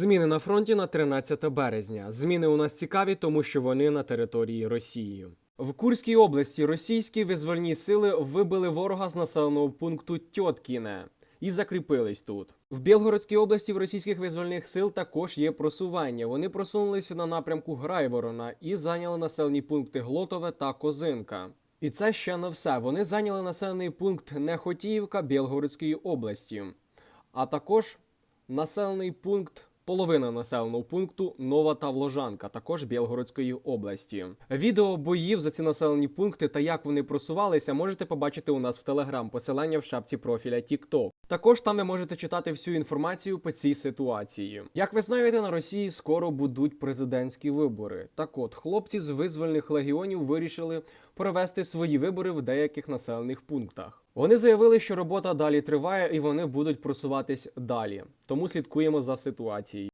Зміни на фронті на 13 березня. Зміни у нас цікаві, тому що вони на території Росії. В Курській області російські визвольні сили вибили ворога з населеного пункту Тьоткіне і закріпились тут. В Білгородській області в російських визвольних сил також є просування. Вони просунулися на напрямку Грайворона і зайняли населені пункти Глотове та Козинка. І це ще не все. Вони зайняли населений пункт Нехотіївка Білгородської області, а також населений пункт. Половина населеного пункту Нова та Вложанка, також Білгородської області. Відео боїв за ці населені пункти та як вони просувалися, можете побачити у нас в Телеграм. Посилання в шапці профіля TikTok. Також там ви можете читати всю інформацію по цій ситуації. Як ви знаєте, на Росії скоро будуть президентські вибори. Так от, хлопці з визвольних легіонів вирішили провести свої вибори в деяких населених пунктах. Вони заявили, що робота далі триває і вони будуть просуватись далі. Тому слідкуємо за ситуацією.